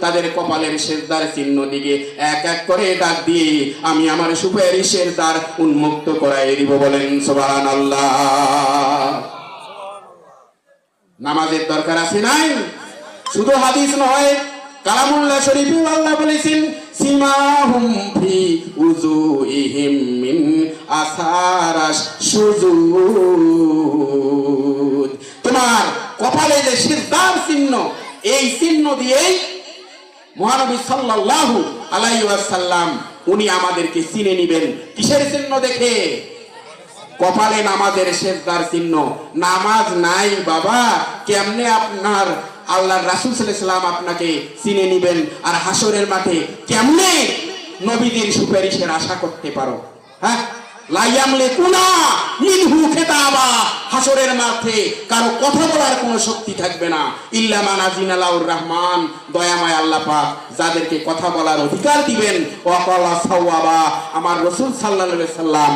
তাদের কপালের শেষদার চিহ্ন দিকে এক এক করে ডাক দিয়ে আমি আমার সুপারিশের দ্বার উন্মুক্ত করাই দিব বলেন সোবান আল্লাহ নামাজের দরকার আছে নাই? শুধু হাদিস নয়, কালামুল্লাহ শরীফে আল্লাহ বলেছেন তোমার কপালে যে সিজদার চিহ্ন, এই চিহ্ন দিয়েই মহানবী সাল্লাল্লাহু আলাইহি ওয়াসাল্লাম, উনি আমাদেরকে চিনে নিবেন। কিসের চিহ্ন দেখে? কপালে নামাজের শেষদার চিহ্ন। নামাজ নাই বাবা, কেমনে আপনার আল্লাহ রাসুল সাল্লাম আপনাকে চিনে নিবেন? আর হাসরের মাঠে কেমনে নবীদের সুপারিশের আশা করতে পারো? হ্যাঁ? লাইয়ামলে কুনা মিনহু খেতাবা। হাসরের মাঠে কারও কথা বলার কোনো শক্তি থাকবে না। ইল্লামান আজিনালাউর আলাউর রহমান। দয়াময় আল্লাহ পাক যাদেরকে কথা বলার অধিকার দিবেন। ওয়াকালা সাওয়াবা। আমার রসুল আলাইহি সাল্লাম